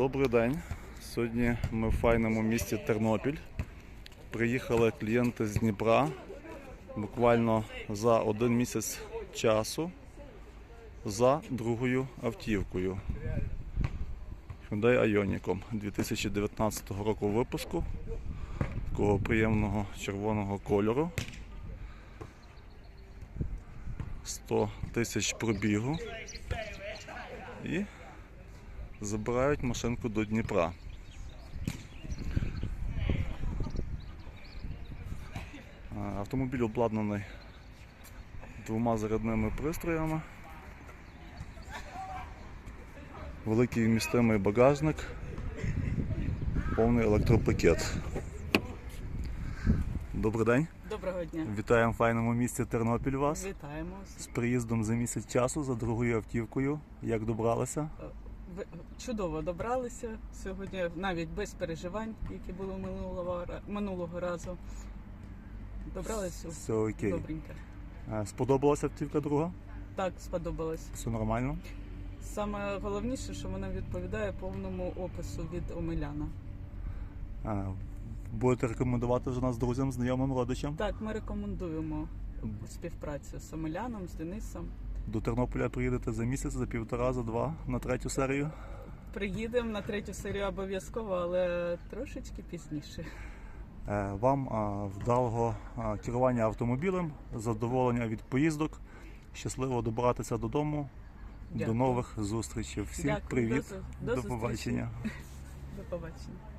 Добрий день. Сьогодні ми в файному місті Тернопіль. Приїхали клієнти з Дніпра буквально за один місяць часу за другою автівкою. Hyundai Ioniq 2019 року випуску. Такого приємного червоного кольору. 100 тисяч пробігу. І забирають машинку до Дніпра. Автомобіль обладнаний двома зарядними пристроями. Великий вмістимий багажник, повний електропакет. Добрий день. Доброго дня. Вітаємо в файному місті Тернопіль вас. Вітаємо. З приїздом за місяць часу, за другою автівкою. Як добралися? Чудово добралися сьогодні, навіть без переживань, які були минулого, минулого разу. Добралися Все окей. добренько. Сподобалася автівка друга? Так, сподобалось. Все нормально? Саме головніше, що вона відповідає повному опису від Омеляна. Е, Будете рекомендувати вже нас друзям, знайомим, родичам? Так, ми рекомендуємо співпрацю з Омеляном, з Денисом. До Тернополя приїдете за місяць, за півтора, за два на третю серію. Приїдемо на третю серію обов'язково, але трошечки пізніше. Е, Вам е, вдалого е, керування автомобілем, задоволення від поїздок. Щасливо добратися додому. До нових зустрічей. Всім Дякую. привіт. До до До побачення. До побачення.